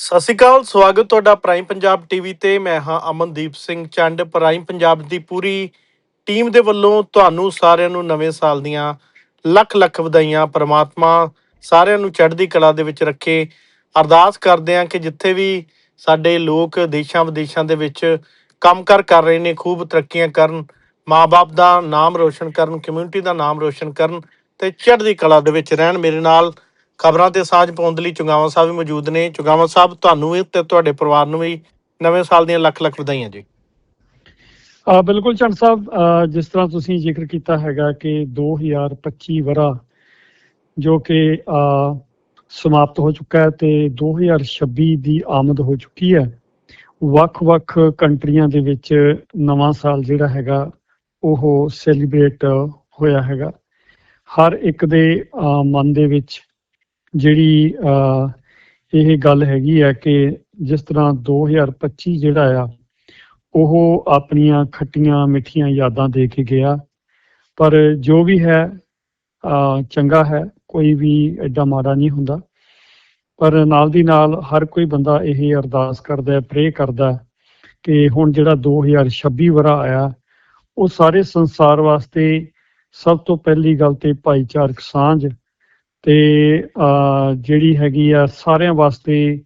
ਸਤਿ ਸ਼੍ਰੀ ਅਕਾਲ, ਸਵਾਗਤ ਤੁਹਾਡਾ ਪ੍ਰਾਈਮ ਪੰਜਾਬ ਟੀਵੀ ਤੇ। ਮੈਂ ਹਾਂ ਅਮਨਦੀਪ ਸਿੰਘ ਚੰਡ ਪ੍ਰਾਈਮ ਪੰਜਾਬ ਦੀ ਪੂਰੀ ਟੀਮ ਦੇ ਵੱਲੋਂ ਤੁਹਾਨੂੰ ਸਾਰਿਆਂ ਨੂੰ ਨਵੇਂ ਸਾਲ ਦੀਆਂ ਲੱਖ ਲੱਖ ਵਧਾਈਆਂ, ਪ੍ਰਮਾਤਮਾ ਸਾਰਿਆਂ ਨੂੰ ਚੜ੍ਹਦੀ ਕਲਾ ਦੇ ਵਿੱਚ ਰੱਖੇ। ਅਰਦਾਸ ਕਰਦੇ ਹਾਂ ਕਿ ਜਿੱਥੇ ਵੀ ਸਾਡੇ ਲੋਕ ਦੇਸ਼ਾਂ ਵਿਦੇਸ਼ਾਂ ਦੇ ਵਿੱਚ ਕੰਮਕਾਰ ਕਰ ਰਹੇ ਨੇ, ਖੂਬ ਤਰੱਕੀਆਂ ਕਰਨ ਮਾਪੇ ਦਾ ਨਾਮ ਰੋਸ਼ਨ ਕਰਨ ਕਮਿਊਨਿਟੀ ਦਾ ਨਾਮ ਰੋਸ਼ਨ ਕਰਨ ਤੇ ਚੜ੍ਹਦੀ ਕਲਾ ਦੇ ਵਿੱਚ ਰਹਿਣ। ਮੇਰੇ ਨਾਲ ਖਬਰਾਂ ਤੇ ਸਾਂਝ ਪਾਉਣ ਦੇ ਲਈ ਚੁਗਾਵਾਂ ਸਾਹਿਬ ਵੀ ਮੌਜੂਦ ਨੇ। ਚੁਗਾਵਾਂ ਸਾਹਿਬ, ਤੁਹਾਨੂੰ ਵੀ ਤੇ ਤੁਹਾਡੇ ਪਰਿਵਾਰ ਨੂੰ ਵੀ ਨਵੇਂ ਸਾਲ ਦੀਆਂ ਲੱਖ ਲੱਖ ਵਧਾਈਆਂ ਜੀ। ਆ ਬਿਲਕੁਲ ਚੰਦ ਸਾਹਿਬ ਜਿਸ ਤਰ੍ਹਾਂ ਤੁਸੀਂ ਜ਼ਿਕਰ ਕੀਤਾ ਹੈਗਾ ਕਿ 2025 ਵਰਾ ਜੋ ਕਿ ਅਹ ਸਮਾਪਤ ਹੋ ਚੁੱਕਾ ਹੈ ਤੇ 2026 ਦੀ ਆਮਦ ਹੋ ਚੁੱਕੀ ਹੈ ਵੱਖ-ਵੱਖ ਕੰਟਰੀਆਂ ਦੇ ਵਿੱਚ ਨਵਾਂ ਸਾਲ ਜਿਹੜਾ ਹੈਗਾ, ਉਹ ਸੈਲੀਬ੍ਰੇਟ ਹੋਇਆ ਹੈਗਾ। ਹਰ ਇੱਕ ਦੇ ਅਹ ਮਨ ਦੇ ਵਿੱਚ ਜਿਹੜੀ, ਅਹ, ਇਹ ਗੱਲ ਹੈਗੀ ਹੈ ਕਿ ਜਿਸ ਤਰ੍ਹਾਂ 2025 ਜਿਹੜਾ ਆ, ਉਹ ਆਪਣੀਆਂ ਖੱਟੀਆਂ ਮਿੱਠੀਆਂ ਯਾਦਾਂ ਦੇ ਕੇ ਗਿਆ। ਪਰ ਜੋ ਵੀ ਹੈ ਚੰਗਾ ਹੈ, ਕੋਈ ਵੀ ਐਡਾ ਮਾੜਾ ਨਹੀਂ ਹੁੰਦਾ। ਪਰ ਨਾਲ ਦੀ ਨਾਲ ਹਰ ਕੋਈ ਬੰਦਾ ਇਹ ਅਰਦਾਸ ਕਰਦਾ ਹੈ ਪ੍ਰੇ ਕਰਦਾ ਕਿ ਹੁਣ ਜਿਹੜਾ 2026 ਵਰਾ ਆਇਆ, ਉਹ ਸਾਰੇ ਸੰਸਾਰ ਵਾਸਤੇ ਸਭ ਤੋਂ ਪਹਿਲੀ ਗੱਲ ਤੇ ਭਾਈਚਾਰਕ ਸਾਂਝ ਤੇ ਜਿਹੜੀ ਹੈਗੀ ਆ ਸਾਰਿਆਂ ਵਾਸਤੇ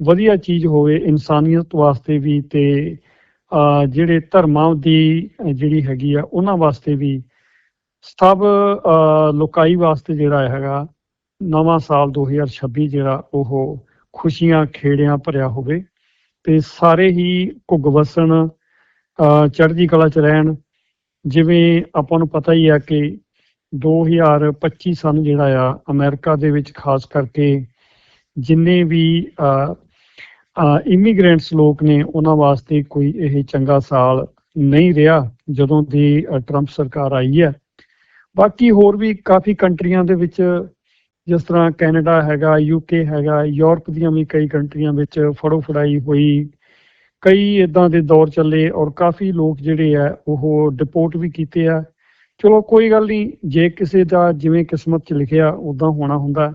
ਵਧੀਆ ਚੀਜ਼ ਹੋਵੇ, ਇਨਸਾਨੀਅਤ ਵਾਸਤੇ ਵੀ ਤੇ ਜਿਹੜੇ ਧਰਮਾਂ ਦੀ ਜਿਹੜੀ ਹੈਗੀ ਆ, ਉਹਨਾਂ ਵਾਸਤੇ ਵੀ ਸਭ, ਅਹ, ਲੋਕਾਈ ਵਾਸਤੇ ਜਿਹੜਾ ਹੈਗਾ, ਨਵਾਂ ਸਾਲ 2026 ਜਿਹੜਾ ਉਹ ਖੁਸ਼ੀਆਂ, ਖੇੜਿਆਂ ਭਰਿਆ ਹੋਵੇ ਤੇ ਸਾਰੇ ਹੀ ਘੁੱਗ ਵਸਣ, ਅਹ, ਚੜ੍ਹਦੀ ਕਲਾ ਚ ਰਹਿਣ, ਜਿਵੇਂ ਆਪਾਂ ਨੂੰ ਪਤਾ ਹੀ ਆ ਕਿ 2025 ਸਨ ਜਿਹੜਾ ਆ, ਅਮਰੀਕਾ ਦੇ ਵਿੱਚ ਖਾਸ ਕਰਕੇ ਜਿੰਨੇ ਵੀ ਇਮੀਗ੍ਰੈਂਟਸ ਲੋਕ ਨੇ, ਉਹਨਾਂ ਵਾਸਤੇ ਕੋਈ ਇਹ ਚੰਗਾ ਸਾਲ ਨਹੀਂ ਰਿਹਾ ਜਦੋਂ ਦੀ ਟਰੰਪ ਸਰਕਾਰ ਆਈ ਹੈ। ਬਾਕੀ ਹੋਰ ਵੀ ਕਾਫੀ ਕੰਟਰੀਆਂ ਦੇ ਵਿੱਚ ਜਿਸ ਤਰ੍ਹਾਂ ਕੈਨੇਡਾ ਹੈਗਾ ਯੂਕੇ ਹੈਗਾ, ਯੂਰਪ ਦੀਆਂ ਵੀ ਕਈ ਕੰਟਰੀਆਂ ਵਿੱਚ ਫੜੋ ਫੜਾਈ ਹੋਈ, ਕਈ ਇਦਾਂ ਦੇ ਦੌਰ ਚੱਲੇ ਔਰ ਕਾਫੀ ਲੋਕ ਜਿਹੜੇ ਆ, ਉਹ ਡਿਪੋਰਟ ਵੀ ਕੀਤੇ ਆ। ਚਲੋ ਕੋਈ ਗੱਲ ਨਹੀਂ ਜੇ ਕਿਸੇ ਦਾ ਜਿਵੇਂ ਕਿਸਮਤ 'ਚ ਲਿਖਿਆ ਉਦਾਂ ਹੋਣਾ ਹੁੰਦਾ।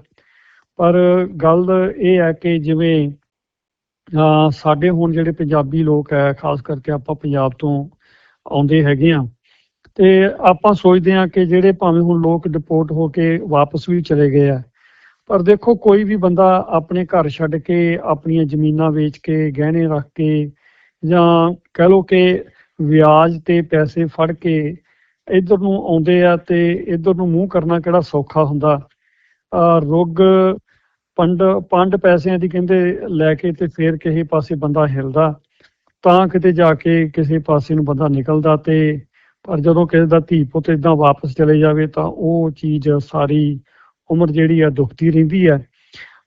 ਪਰ ਗੱਲ ਇਹ ਹੈ ਕਿ ਜਿਵੇਂ, ਅਹ ਸਾਡੇ ਹੁਣ ਜਿਹੜੇ ਪੰਜਾਬੀ ਲੋਕ ਹੈ, ਖਾਸ ਕਰਕੇ ਆਪਾਂ ਪੰਜਾਬ ਤੋਂ ਆਉਂਦੇ ਹੈਗੇ ਆ ਤੇ ਆਪਾਂ ਸੋਚਦੇ ਆ ਕਿ ਜਿਹੜੇ ਭਾਵੇਂ ਹੁਣ ਲੋਕ ਡਿਪੋਰਟ ਹੋ ਕੇ ਵਾਪਸ ਵੀ ਚਲੇ ਗਏ ਆ, ਪਰ ਦੇਖੋ ਕੋਈ ਵੀ ਬੰਦਾ ਆਪਣੇ ਘਰ ਛੱਡ ਕੇ, ਆਪਣੀਆਂ ਜ਼ਮੀਨਾਂ ਵੇਚ ਕੇ, ਗਹਿਣੇ ਰੱਖ ਕੇ ਜਾਂ ਕਹਿ ਲਓ ਕਿ ਵਿਆਜ ਤੇ ਪੈਸੇ ਫੜ ਕੇ ਇੱਧਰ ਨੂੰ ਆਉਂਦੇ ਆ ਤੇ ਇੱਧਰ ਨੂੰ ਮੂੰਹ ਕਰਨਾ ਕਿਹੜਾ ਸੌਖਾ ਹੁੰਦਾ? ਆ ਰੁੱਗ ਪੰਡ ਪੰਡ ਪੈਸਿਆਂ ਦੀ ਕਹਿੰਦੇ ਲੈ ਕੇ ਤੇ ਫੇਰ ਕਿਸੇ ਪਾਸੇ ਬੰਦਾ ਹਿਲਦਾ। ਤਾਂ ਕਿਤੇ ਜਾ ਕੇ ਕਿਸੇ ਪਾਸੇ ਨੂੰ ਬੰਦਾ ਨਿਕਲਦਾ ਤੇ ਪਰ ਜਦੋਂ ਕਿਸੇ ਦਾ ਧੀ ਪੁੱਤ ਇਦਾਂ ਵਾਪਸ ਚਲੇ ਜਾਵੇ ਤਾਂ ਉਹ ਚੀਜ਼ ਸਾਰੀ ਉਮਰ ਜਿਹੜੀ ਆ ਦੁਖਦੀ ਰਹਿੰਦੀ ਹੈ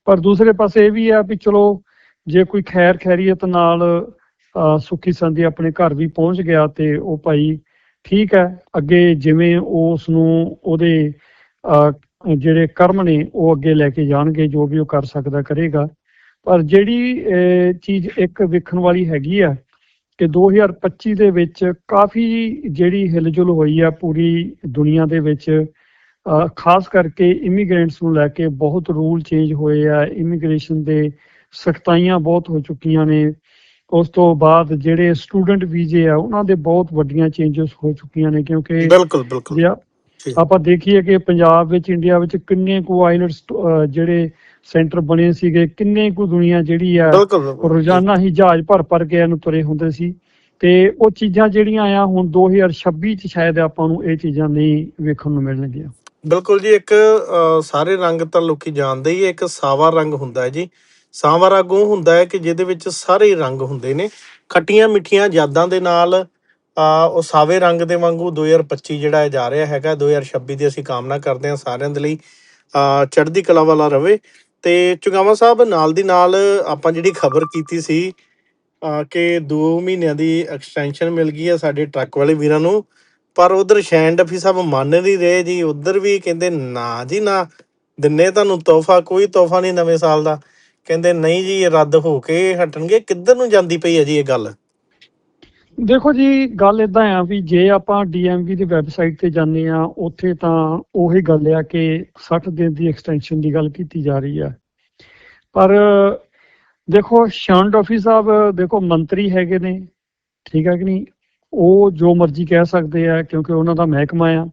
ਪਰ ਦੂਸਰੇ ਪਾਸੇ ਇਹ ਵੀ ਆ ਵੀ ਚਲੋ, ਜੇ ਕੋਈ ਖੈਰ ਖੈਰੀਅਤ ਨਾਲ ਅਹ ਸੁੱਖੀ ਸੰਦੀ ਆਪਣੇ ਘਰ ਵੀ ਪਹੁੰਚ ਗਿਆ ਤੇ ਉਹ ਭਾਈ ਠੀਕ ਹੈ ਅੱਗੇ ਜਿਵੇਂ ਉਸ ਨੂੰ ਉਹਦੇ ਜਿਹੜੇ ਕਰਮ ਨੇ ਉਹ ਅੱਗੇ ਲੈ ਕੇ ਜਾਣਗੇ ਜੋ ਵੀ ਉਹ ਕਰ ਸਕਦਾ ਕਰੇਗਾ। ਪਰ ਜਿਹੜੀ ਚੀਜ਼ ਇੱਕ ਵੇਖਣ ਵਾਲੀ ਹੈਗੀ ਆ ਕਿ 2025 ਦੇ ਵਿੱਚ ਕਾਫੀ ਜਿਹੜੀ ਹਿਲਜੁਲ ਹੋਈ ਆ ਪੂਰੀ ਦੁਨੀਆ ਦੇ ਵਿੱਚ ਅਹ, ਖਾਸ ਕਰਕੇ ਇਮੀਗ੍ਰੈਂਟਸ ਨੂੰ ਲੈ ਕੇ ਬਹੁਤ ਰੂਲ ਚੇਂਜ ਹੋਏ ਆ ਇਮੀਗ੍ਰੇਸ਼ਨ ਦੇ ਸਖਤਾਈਆਂ ਬਹੁਤ ਹੋ ਚੁੱਕੀਆਂ ਨੇ। ਉਸ ਤੋਂ ਬਾਅਦ ਜਿਹੜੇ ਸਟੂਡੈਂਟ ਵੀਜ਼ੇ ਆ ਉਹਨਾਂ ਦੇ ਬਹੁਤ ਵੱਡੀਆਂ ਚੇਂਜਸ ਹੋ ਚੁੱਕੀਆਂ ਨੇ ਕਿਉਂਕਿ ਬਿਲਕੁਲ ਬਿਲਕੁਲ। ਆਪਾਂ ਦੇਖੀਏ ਕਿ ਪੰਜਾਬ ਵਿੱਚ ਇੰਡੀਆ ਵਿੱਚ ਕਿੰਨੇ ਕੁ ਆਈਲਟਸ ਜਿਹੜੇ ਸੈਂਟਰ ਬਣੇ ਸੀਗੇ ਕਿੰਨੇ ਕੁ ਦੁਨੀਆ ਜਿਹੜੀ ਆ। ਰੋਜ਼ਾਨਾ ਹੀ ਜਹਾਜ਼ ਭਰ ਭਰ ਕੇ ਇਹਨੂੰ ਤੁਰੇ ਹੁੰਦੇ ਸੀ ਤੇ ਉਹ ਚੀਜ਼ਾਂ ਜਿਹੜੀਆਂ ਆ ਹੁਣ 2026 ਚ ਸ਼ਾਇਦ ਆਪਾਂ ਨੂੰ ਇਹ ਚੀਜ਼ਾਂ ਨਹੀਂ ਵੇਖਣ ਨੂੰ ਮਿਲਣਗੀਆਂ ਬਿਲਕੁਲ ਜੀ ਇੱਕ ਸਾਰੇ ਰੰਗ ਤਾਂ ਲੋਕੀ ਜਾਣਦੇ ਹੀ ਇੱਕ ਸਾਵਾ ਰੰਗ ਹੁੰਦਾ ਹੈ ਜੀ ਸਾਵਾ ਰੰਗ ਉਹ ਹੁੰਦਾ ਹੈ ਕਿ ਜਿਹਦੇ ਵਿੱਚ ਸਾਰੇ ਰੰਗ ਹੁੰਦੇ ਨੇ। ਖੱਟੀਆਂ ਮਿੱਠੀਆਂ ਯਾਦਾਂ ਦੇ ਨਾਲ ਅ, ਉਹ ਸਾਵੇ ਰੰਗ ਦੇ ਵਾਂਗੂ 2025 ਜਿਹੜਾ ਇਹ ਜਾ ਰਿਹਾ ਹੈਗਾ 2026 ਦੀ ਅਸੀਂ ਕਾਮਨਾ ਕਰਦੇ ਹਾਂ ਸਾਰਿਆਂ ਦੇ ਲਈ ਅ, ਚੜ੍ਹਦੀ ਕਲਾ ਵਾਲਾ ਰਵੇ। ਤੇ ਚੁਗਾਵਾ ਸਾਹਿਬ ਨਾਲ ਦੀ ਨਾਲ ਆਪਾਂ ਜਿਹੜੀ ਖਬਰ ਕੀਤੀ ਸੀ ਕਿ 2 ਮਹੀਨਿਆਂ ਦੀ ਐਕਸਟੈਂਸ਼ਨ ਮਿਲ ਗਈ ਹੈ ਸਾਡੇ ਟਰੱਕ ਵਾਲੇ ਵੀਰਾਂ ਨੂੰ। ਪਰ ਉਧਰ ਸ਼ੈਨ ਡਫੀ ਸਾਹਿਬ ਮੰਨ ਨਹੀਂ ਰਹੇ ਜੀ ਉਧਰ ਵੀ ਕਹਿੰਦੇ ਨਾ ਜੀ ਨਾ ਦਿੰਨੇ ਤੁਹਾਨੂੰ ਤੋਹਫਾ ਕੋਈ ਤੋਹਫਾ ਨਹੀਂ ਨਵੇਂ ਸਾਲ ਦਾ। ਕਹਿੰਦੇ, ਨਹੀਂ ਜੀ, ਇਹ ਰੱਦ ਹੋ ਕੇ ਹਟਣਗੇ। ਕਿੱਧਰ ਨੂੰ ਜਾਂਦੀ ਪਈ ਹੈ ਜੀ ਇਹ ਗੱਲ? ਦੇਖੋ ਜੀ, ਗੱਲ ਇਦਾਂ ਆ ਵੀ ਜੇ ਆਪਾਂ ਡੀਐਮਵੀ ਦੀ ਵੈਬਸਾਈਟ ਤੇ ਜਾਂਦੇ ਆ ਉੱਥੇ ਤਾਂ ਉਹੀ ਗੱਲ ਆ ਕਿ 60 ਦਿਨ ਦੀ ਐਕਸਟੈਂਸ਼ਨ ਦੀ ਗੱਲ ਕੀਤੀ ਜਾ ਰਹੀ ਆ। ਪਰ ਦੇਖੋ, ਸ਼ਾਨ ਡਾਫੀ ਸਾਹਿਬ, ਦੇਖੋ, ਮੰਤਰੀ ਹੈਗੇ ਨੇ, ਠੀਕ ਹੈ ਕਿ ਨਹੀਂ? ਉਹ ਜੋ ਮਰਜ਼ੀ ਕਹਿ ਸਕਦੇ ਆ, ਕਿਉਂਕਿ ਉਹਨਾਂ ਦਾ ਮਹਿਕਮਾ ਆ।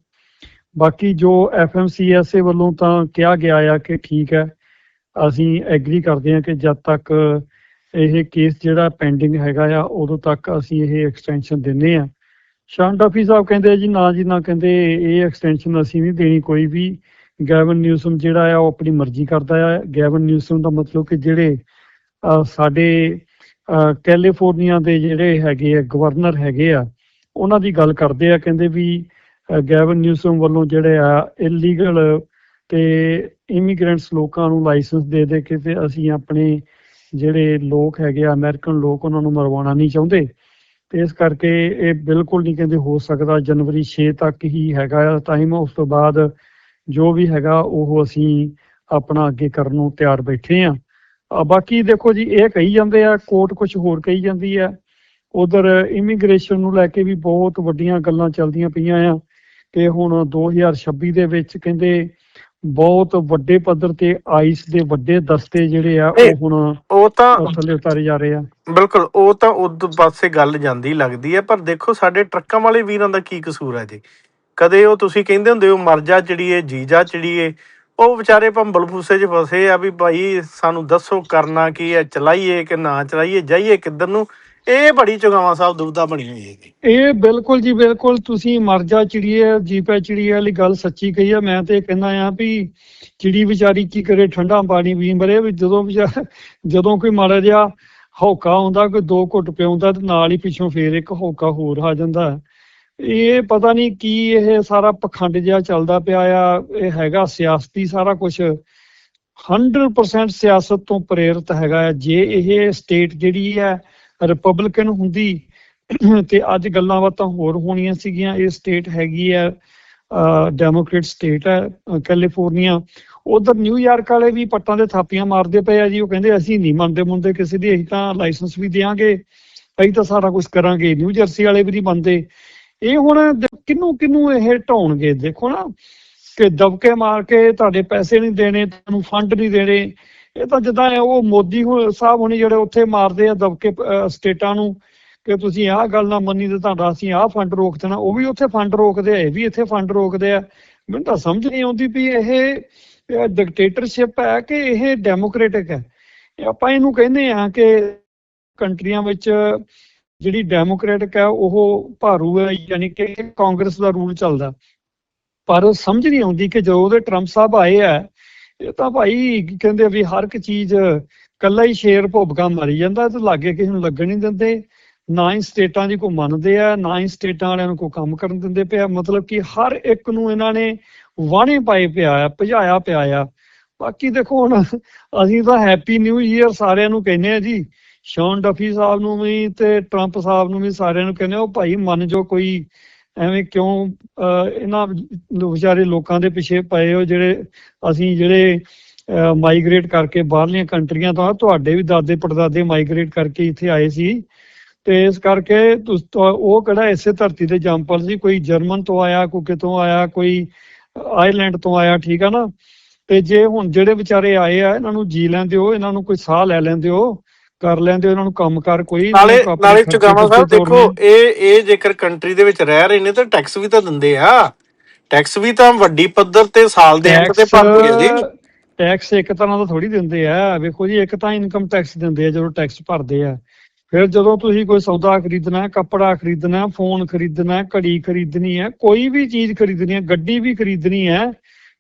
ਬਾਕੀ ਜੋ ਐਫਐਮਸੀਐਸਏ ਵੱਲੋਂ ਤਾਂ ਕਿਹਾ ਗਿਆ ਆ ਕਿ ਠੀਕ ਹੈ ਅਸੀਂ ਐਗਰੀ ਕਰਦੇ ਹਾਂ ਕਿ ਜਦ ਤੱਕ ਇਹ ਕੇਸ ਜਿਹੜਾ ਪੈਂਡਿੰਗ ਹੈਗਾ ਆ, ਉਦੋਂ ਤੱਕ ਅਸੀਂ ਇਹ ਐਕਸਟੈਂਸ਼ਨ ਦਿੰਨੇ ਆ ਸ਼ਾਨ ਡਾਫੀ ਸਾਹਿਬ ਕਹਿੰਦੇ ਜੀ, ਨਾ ਜੀ, ਨਾ ਕਹਿੰਦੇ, ਇਹ ਐਕਸਟੈਂਸ਼ਨ ਅਸੀਂ ਨਹੀਂ ਦੇਣੀ ਕੋਈ ਵੀ। ਗੈਵਨ ਨਿਊਸਮ ਜਿਹੜਾ ਆ, ਉਹ ਆਪਣੀ ਮਰਜ਼ੀ ਕਰਦਾ ਆ। ਗੈਵਨ ਨਿਊਸਮ ਦਾ ਮਤਲਬ ਕਿ ਜਿਹੜੇ ਸਾਡੇ ਕੈਲੀਫੋਰਨੀਆ ਦੇ ਜਿਹੜੇ ਹੈਗੇ ਆ ਗਵਰਨਰ ਹੈਗੇ ਆ, ਉਹਨਾਂ ਦੀ ਗੱਲ ਕਰਦੇ ਆ, ਕਹਿੰਦੇ ਵੀ ਗੈਵਨ ਨਿਊਸਮ ਵੱਲੋਂ ਜਿਹੜੇ ਆ ਇਲੀਗਲ ਤੇ ਇਮੀਗ੍ਰੈਂਟਸ ਲੋਕਾਂ ਨੂੰ ਲਾਇਸੈਂਸ ਦੇ ਦੇ ਕੇ ਤੇ ਅਸੀਂ ਆਪਣੇ ਜਿਹੜੇ ਲੋਕ ਹੈਗੇ ਆ ਅਮਰੀਕਨ ਲੋਕ, ਉਹਨਾਂ ਨੂੰ ਮਰਵਾਉਣਾ ਨਹੀਂ ਚਾਹੁੰਦੇ। ਤੇ ਇਸ ਕਰਕੇ ਇਹ ਬਿਲਕੁਲ ਨਹੀਂ ਕਹਿੰਦੇ ਹੋ ਸਕਦਾ ਜਨਵਰੀ 6 ਤੱਕ ਹੀ ਹੈਗਾ ਟਾਈਮ ਉਸ ਤੋਂ ਬਾਅਦ ਜੋ ਵੀ ਹੈਗਾ ਉਹ ਅਸੀਂ ਆਪਣਾ ਅੱਗੇ ਕਰਨ ਨੂੰ ਤਿਆਰ ਬੈਠੇ ਆ। ਬਾਕੀ ਦੇਖੋ ਜੀ, ਇਹ ਕਹੀ ਜਾਂਦੇ ਆ ਕੋਰਟ ਕੁਝ ਹੋਰ ਕਹੀ ਜਾਂਦੀ ਆ। ਉਧਰ ਇਮੀਗ੍ਰੇਸ਼ਨ ਨੂੰ ਲੈ ਕੇ ਵੀ ਬਹੁਤ ਵੱਡੀਆਂ ਗੱਲਾਂ ਚੱਲਦੀਆਂ ਪਈਆਂ ਆ। ਕਿ ਹੁਣ 2026 ਦੇ ਵਿੱਚ ਕਹਿੰਦੇ ਬਹੁਤ ਵੱਡੇ ਪੱਧਰ ਤੇ ਆਈਸ ਦੇ ਵੱਡੇ ਦਸਤੇ ਜਿਹੜੇ ਆ ਉਹ ਹੁਣ ਉਹ ਤਾਂ ਥੱਲੇ ਉਤਾਰੇ ਜਾ ਰਹੇ ਆ। ਬਿਲਕੁਲ ਉਹ ਤਾਂ ਉਦ ਪਾਸੇ ਗੱਲ ਜਾਂਦੀ ਲੱਗਦੀ ਹੈ ਪਰ ਦੇਖੋ ਸਾਡੇ ਟਰੱਕਾਂ ਵਾਲੇ ਵੀਰਾਂ ਦਾ ਕੀ ਕਸੂਰ ਹੈ ਜੀ। ਕਦੇ ਉਹ ਤੁਸੀਂ ਕਹਿੰਦੇ ਹੁੰਦੇ ਹੋ ਮਰ ਜਾ ਚੜੀਏ ਜੀ ਜਾ ਚੜੀਏ। ਉਹ ਵਿਚਾਰੇ ਭੰਬਲ ਫੂਸੇ 'ਚ ਫਸੇ ਆ ਵੀ ਭਾਈ ਸਾਨੂੰ ਦੱਸੋ ਕਰਨਾ ਕੀ ਹੈ ਚਲਾਈਏ ਕਿ ਨਾ ਚਲਾਈਏ ਜਾਈਏ ਕਿੱਧਰ ਨੂੰ। ਇਹ ਬੜੀ ਚੁਗਾਵਾਂ ਸਾਹਿਬ ਦੁਬਦਾ ਬਣੀ ਹੋਈ ਹੈ ਇਹ ਬਿਲਕੁਲ ਜੀ, ਬਿਲਕੁਲ ਤੁਸੀਂ ਮਰ ਚਿੜੀਏ ਜੀਪੈ ਚਿੜੀਏ ਵਾਲੀ ਗੱਲ ਸੱਚੀ ਕਹੀ ਆ ਮੈਂ ਤੇ ਕਹਿੰਦਾ ਆ ਵੀ ਚਿੜੀ ਵਿਚਾਰੀ ਕੀ ਕਰੇ, ਠੰਡਾ ਪਾਣੀ ਪੀ ਮਰੇ, ਵੀ ਜਦੋਂ ਜਦੋਂ ਕੋਈ ਮਾੜਾ ਜਿਹਾ ਹੌਕਾ ਆਉਂਦਾ, ਕੋਈ ਦੋ ਘੁੱਟ ਪਿਆਉਂਦਾ ਤੇ ਨਾਲ ਹੀ ਪਿੱਛੋਂ ਫੇਰ ਇੱਕ ਹੌਕਾ ਹੋਰ ਆ ਜਾਂਦਾ ਇਹ ਪਤਾ ਨਹੀਂ ਕੀ ਇਹ ਸਾਰਾ ਪਖੰਡ ਜਿਹਾ ਚੱਲਦਾ ਪਿਆ ਆ, ਇਹ ਹੈਗਾ ਸਿਆਸਤੀ ਸਾਰਾ ਕੁਝ 100% ਸਿਆਸਤ ਤੋਂ ਪ੍ਰੇਰਿਤ ਹੈਗਾ ਆ। ਜੇ ਇਹ ਸਟੇਟ ਜਿਹੜੀ ਹੈ ਰਿਪਬਲਿਕਨ ਹੁੰਦੀ ਤੇ ਅੱਜ ਗੱਲਾਂ ਬਾਤਾਂ ਹੋਰ ਹੋਣੀਆਂ ਸੀਗੀਆਂ। ਇਹ ਸਟੇਟ ਹੈਗੀ ਹੈ ਡੈਮੋਕ੍ਰੇਟ ਸਟੇਟ ਹੈ ਕੈਲੀਫੋਰਨੀਆ ਉਧਰ ਨਿਊਯਾਰਕ ਵਾਲੇ ਵੀ ਪੱਟਾਂ ਦੇ ਥਾਪੀਆਂ ਮਾਰਦੇ ਪਏ ਆ ਜੀ। ਉਹ ਕਹਿੰਦੇ, ਅਸੀਂ ਨਹੀਂ ਮੰਨਦੇ ਮੁੰਦੇ ਕਿਸੇ ਦੀ। ਅਸੀਂ ਤਾਂ ਲਾਇਸੈਂਸ ਵੀ ਦੇਾਂਗੇ ਅਸੀਂ ਤਾਂ ਸਾਰਾ ਕੁਝ ਕਰਾਂਗੇ। ਨਿਊ ਜਰਸੀ ਵਾਲੇ ਵੀ ਨਹੀਂ ਮੰਨਦੇ। ਇਹ ਹੁਣ ਕਿੰਨੂੰ ਕਿੰਨੂੰ ਇਹ ਢਾਉਣਗੇ? ਦੇਖੋ ਨਾ, ਕਿ ਦਬਕੇ ਮਾਰ ਕੇ ਤੁਹਾਡੇ ਪੈਸੇ ਨਹੀਂ ਦੇਣੇ, ਤੁਹਾਨੂੰ ਫੰਡ ਨਹੀਂ ਦੇਣੇ। ਇਹ ਤਾਂ ਜਿੱਦਾਂ ਉਹ ਮੋਦੀ ਸਾਹਿਬ ਹੁਣੀ ਜਿਹੜੇ ਉੱਥੇ ਮਾਰਦੇ ਆ ਦਬਕੇ ਸਟੇਟਾਂ ਨੂੰ, ਕਿ ਤੁਸੀਂ ਆਹ ਗੱਲ ਨਾ ਮੰਨੀ ਤੇ ਤੁਹਾਡਾ ਅਸੀਂ ਆਹ ਫੰਡ ਰੋਕ ਦੇਣਾ, ਉਹ ਵੀ ਉੱਥੇ ਫੰਡ ਰੋਕਦੇ ਆ, ਇਹ ਵੀ ਇੱਥੇ ਫੰਡ ਰੋਕਦੇ ਆ। ਮੈਨੂੰ ਤਾਂ ਸਮਝ ਨਹੀਂ ਆਉਂਦੀ ਵੀ ਇਹ ਡਿਕਟੇਟਰਸ਼ਿਪ ਹੈ ਕਿ ਇਹ ਡੈਮੋਕ੍ਰੈਟਿਕ ਹੈ? ਆਪਾਂ ਇਹਨੂੰ ਕਹਿੰਦੇ ਆ ਕਿ ਕੰਟਰੀਆਂ ਵਿੱਚ ਜਿਹੜੀ ਡੈਮੋਕ੍ਰੈਟਿਕ ਹੈ, ਉਹ ਭਾਰੂ ਹੈ, ਯਾਨੀ ਕਿ ਕਾਂਗਰਸ ਦਾ ਰੂਲ ਚੱਲਦਾ। ਪਰ ਸਮਝ ਨਹੀਂ ਆਉਂਦੀ ਕਿ ਜਦੋਂ ਉਹਦੇ ਟਰੰਪ ਸਾਹਿਬ ਆਏ ਆ ਇਹ ਤਾਂ ਭਾਈ ਕਹਿੰਦੇ ਵੀ ਹਰ ਇੱਕ ਚੀਜ਼ ਕੱਲਾ ਹੀ ਸ਼ੇਰ ਭੁੱਬਕਾ ਮਰੀ ਜਾਂਦਾ, ਤੇ ਲਾਗੇ ਕਿਸੇ ਨੂੰ ਲੱਗਣ ਨਹੀਂ ਦਿੰਦੇ, ਨਾ ਹੀ ਸਟੇਟਾਂ ਦੀ ਕੋ ਮੰਨਦੇ ਆ, ਨਾ ਹੀ ਸਟੇਟਾਂ ਵਾਲਿਆਂ ਨੂੰ ਕੋ ਕੰਮ ਕਰਨ ਦਿੰਦੇ ਪਿਆ ਮਤਲਬ ਕਿ ਹਰ ਇੱਕ ਨੂੰ ਇਹਨਾਂ ਨੇ ਵਾਹਣੇ ਪਾਏ ਪਿਆ ਆ, ਭਜਾਇਆ ਪਿਆ ਆ। ਬਾਕੀ ਦੇਖੋ ਹੁਣ ਅਸੀਂ ਤਾਂ ਹੈਪੀ ਨਿਊ ਈਅਰ ਸਾਰਿਆਂ ਨੂੰ ਕਹਿੰਦੇ ਆ ਜੀ। ਸ਼ੌਨ ਡਫੀ ਸਾਹਿਬ ਨੂੰ ਵੀ ਤੇ ਟਰੰਪ ਸਾਹਿਬ ਨੂੰ ਵੀ ਸਾਰਿਆਂ ਨੂੰ ਕਹਿੰਦੇ ਉਹ ਭਾਈ ਮੰਨ ਜੋ ਕੋਈ ਐਵੇਂ ਕਿਉਂ ਅਹ, ਇਹਨਾਂ ਵਿਚਾਰੇ ਲੋਕਾਂ ਦੇ ਪਿੱਛੇ ਪਏ ਹੋ ਜਿਹੜੇ ਅਸੀਂ ਜਿਹੜੇ ਮਾਈਗ੍ਰੇਟ ਕਰਕੇ ਬਾਹਰਲੀਆਂ ਕੰਟਰੀਆਂ ਤੋਂ ਤੁਹਾਡੇ ਵੀ ਦਾਦੇ ਪੜਦਾਦੇ ਮਾਈਗ੍ਰੇਟ ਕਰਕੇ ਇੱਥੇ ਆਏ ਸੀ। ਤੇ ਇਸ ਕਰਕੇ ਉਹ ਕਿਹੜਾ ਇਸੇ ਧਰਤੀ ਤੇ ਜੰਪਲ ਸੀ? ਕੋਈ ਜਰਮਨ ਤੋਂ ਆਇਆ ਕੋਈ ਕਿਤੋਂ ਆਇਆ ਕੋਈ ਆਇਰਲੈਂਡ ਤੋਂ ਆਇਆ ਠੀਕ ਆ ਨਾ? ਤੇ ਜੇ ਹੁਣ ਜਿਹੜੇ ਵਿਚਾਰੇ ਆਏ ਆ ਇਹਨਾਂ ਨੂੰ ਜੀ ਲੈਂਦੇ ਹੋ ਇਹਨਾਂ ਨੂੰ ਕੋਈ ਸਾਹ ਲੈ ਲੈਂਦੇ ਹੋ ਕਰ ਲੈਣ ਦਿਓ ਇਹਨਾਂ ਨੂੰ ਕੰਮ ਕਰ ਕੋਈ ਨਾਲੇ ਨਾਲੇ ਚੁਗਾਵਾਂ ਸਾਹਿਬ ਦੇਖੋ ਇਹ ਇਹ ਜੇਕਰ ਕੰਟਰੀ ਦੇ ਵਿੱਚ ਰਹਿ ਰਹੇ ਨੇ ਤਾਂ ਟੈਕਸ ਵੀ ਤਾਂ ਦਿੰਦੇ ਆ। ਟੈਕਸ ਵੀ ਤਾਂ ਵੱਡੀ ਪੱਧਰ ਤੇ ਸਾਲ ਦੇ ਅੰਤ ਤੇ ਭਰਦੇ ਆ ਜੀ। ਟੈਕਸ ਇੱਕ ਤਰ੍ਹਾਂ ਦਾ ਥੋੜੀ ਦਿੰਦੇ ਆ। ਵੇਖੋ ਜੀ ਇੱਕ ਤਾਂ ਇਨਕਮ ਟੈਕਸ ਦਿੰਦੇ ਆ ਜਦੋਂ ਟੈਕਸ ਭਰਦੇ ਆ। ਫਿਰ ਜਦੋਂ ਤੁਸੀਂ ਕੋਈ ਸੌਦਾ ਖਰੀਦਣਾ ਹੈ ਕੱਪੜਾ ਖਰੀਦਣਾ ਹੈ ਫੋਨ ਖਰੀਦਣਾ ਹੈ ਘੜੀ ਖਰੀਦਣੀ ਹੈ ਕੋਈ ਵੀ ਚੀਜ਼ ਖਰੀਦਣੀ ਹੈ ਗੱਡੀ ਵੀ ਖਰੀਦਣੀ ਹੈ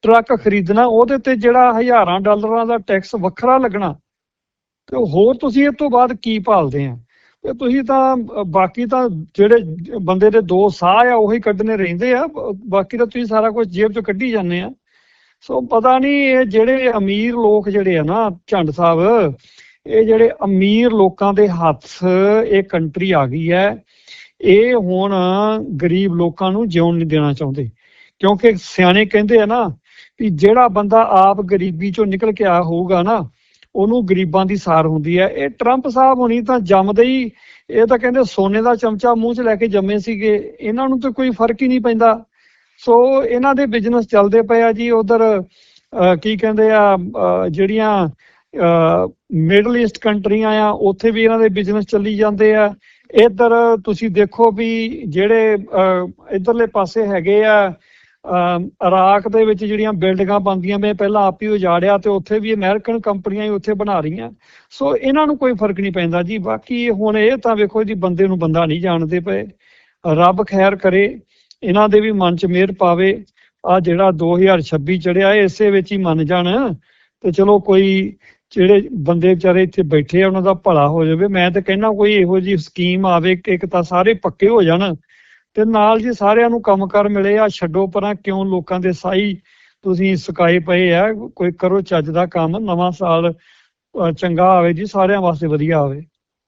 ਟਰੱਕ ਖਰੀਦਣਾ ਉਹਦੇ ਤੇ ਜਿਹੜਾ ਹਜ਼ਾਰਾਂ ਡਾਲਰਾਂ ਦਾ ਟੈਕਸ ਵੱਖਰਾ ਲੱਗਣਾ। ਤੇ ਹੋਰ ਤੁਸੀਂ ਇਹ ਤੋਂ ਬਾਅਦ ਕੀ ਭਾਲਦੇ ਆ? ਤੇ ਤੁਸੀਂ ਤਾਂ ਬਾਕੀ ਤਾਂ ਜਿਹੜੇ ਬੰਦੇ ਦੇ ਦੋ ਸਾਹ ਆ, ਉਹੀ ਕੱਢਨੇ ਰਹਿੰਦੇ ਆ। ਬਾਕੀ ਤਾਂ ਤੁਸੀਂ ਸਾਰਾ ਕੁਝ ਜੇਬ ਚੋਂ ਕੱਢੀ ਜਾਂਦੇ ਆ। ਸੋ ਪਤਾ ਨਹੀਂ ਇਹ ਜਿਹੜੇ ਅਮੀਰ ਲੋਕ ਜਿਹੜੇ ਆ ਨਾ, ਝੰਡ ਸਾਹਿਬ, ਇਹ ਜਿਹੜੇ ਅਮੀਰ ਲੋਕਾਂ ਦੇ ਹੱਥ ਇਹ ਕੰਟਰੀ ਆ ਗਈ ਹੈ, ਇਹ ਹੁਣ ਗਰੀਬ ਲੋਕਾਂ ਨੂੰ ਜਿਉਣ ਨਹੀਂ ਦੇਣਾ ਚਾਹੁੰਦੇ। ਕਿਉਂਕਿ ਸਿਆਣੇ ਕਹਿੰਦੇ ਆ ਨਾ ਵੀ ਜਿਹੜਾ ਬੰਦਾ ਆਪ ਗਰੀਬੀ ਚੋਂ ਨਿਕਲ ਕੇ ਆ ਹੋਊਗਾ ਨਾ ਉਹਨੂੰ ਗਰੀਬਾਂ ਦੀ ਸਾਰ ਹੁੰਦੀ ਹੈ। ਇਹ ਟਰੰਪ ਸਾਹਿਬ ਹੁਣੀ ਤਾਂ ਜੰਮਦੇ ਹੀ ਇਹ ਤਾਂ ਕਹਿੰਦੇ ਸੋਨੇ ਦਾ ਚਮਚਾ ਮੂੰਹ 'ਚ ਲੈ ਕੇ ਜੰਮੇ ਸੀਗੇ। ਇਹਨਾਂ ਨੂੰ ਤਾਂ ਕੋਈ ਫ਼ਰਕ ਹੀ ਨਹੀਂ ਪੈਂਦਾ। ਸੋ ਇਹਨਾਂ ਦੇ ਬਿਜ਼ਨਸ ਚੱਲਦੇ ਪਏ ਆ ਜੀ। ਉਧਰ ਕੀ ਕਹਿੰਦੇ ਆ ਅਹ, ਜਿਹੜੀਆਂ ਮਿਡਲ ਈਸਟ ਕੰਟਰੀਆਂ ਆ ਉੱਥੇ ਵੀ ਇਹਨਾਂ ਦੇ ਬਿਜ਼ਨਸ ਚੱਲੀ ਜਾਂਦੇ ਆ। ਇੱਧਰ ਤੁਸੀਂ ਦੇਖੋ ਵੀ ਜਿਹੜੇ ਅਹ, ਇੱਧਰਲੇ ਪਾਸੇ ਹੈਗੇ ਆ ਇਰਾਕ ਦੇ ਵਿੱਚ ਜਿਹੜੀਆਂ ਬਿਲਡਿੰਗਾਂ ਬਣਦੀਆਂ ਮੈਂ ਪਹਿਲਾਂ ਆਪ ਹੀ ਉਜਾੜਿਆ ਤੇ ਉੱਥੇ ਵੀ ਅਮਰੀਕਨ ਕੰਪਨੀਆਂ ਹੀ ਉੱਥੇ ਬਣਾ ਰਹੀਆਂ। ਸੋ ਇਹਨਾਂ ਨੂੰ ਕੋਈ ਫ਼ਰਕ ਨਹੀਂ ਪੈਂਦਾ ਜੀ। ਬਾਕੀ ਹੁਣ ਇਹ ਤਾਂ ਵੇਖੋ ਜੀ, ਬੰਦੇ ਨੂੰ ਬੰਦਾ ਨਹੀਂ ਜਾਣਦੇ ਪਏ। ਰੱਬ ਖੈਰ ਕਰੇ, ਇਹਨਾਂ ਦੇ ਵੀ ਮਨ 'ਚ ਮਿਹਰ ਪਾਵੇ। ਆ ਜਿਹੜਾ 2026 ਚੜਿਆ, ਇਸੇ ਵਿੱਚ ਹੀ ਮੰਨ ਜਾਣ। ਤੇ ਚਲੋ ਕੋਈ ਜਿਹੜੇ ਬੰਦੇ ਵਿਚਾਰੇ ਇੱਥੇ ਬੈਠੇ ਆ, ਉਹਨਾਂ ਦਾ ਭਲਾ ਹੋ ਜਾਵੇ। ਮੈਂ ਤਾਂ ਕਹਿੰਦਾ ਕੋਈ ਇਹੋ ਜੀ ਸਕੀਮ ਆਵੇ ਕਿ ਇੱਕ ਤਾਂ ਸਾਰੇ ਪੱਕੇ ਹੋ ਜਾਣ। ਤੇ ਨਾਲ ਜੀ ਸਾਰਿਆਂ ਨੂੰ ਕੰਮਕਾਰ ਮਿਲੇ ਆ, ਛੱਡੋ ਪਰਾਂ ਕਿਉਂ ਲੋਕਾਂ ਦੇ ਸਾਈ? ਤੁਸੀਂ ਸਕਾਏ ਪਏ ਆ, ਕੋਈ ਕਰੋ ਚੱਜ ਦਾ ਕੰਮ, ਨਵਾਂ ਸਾਲ ਚੰਗਾ ਆਵੇ ਜੀ, ਸਾਰਿਆਂ ਵਾਸਤੇ ਵਧੀਆ ਆਵੇ।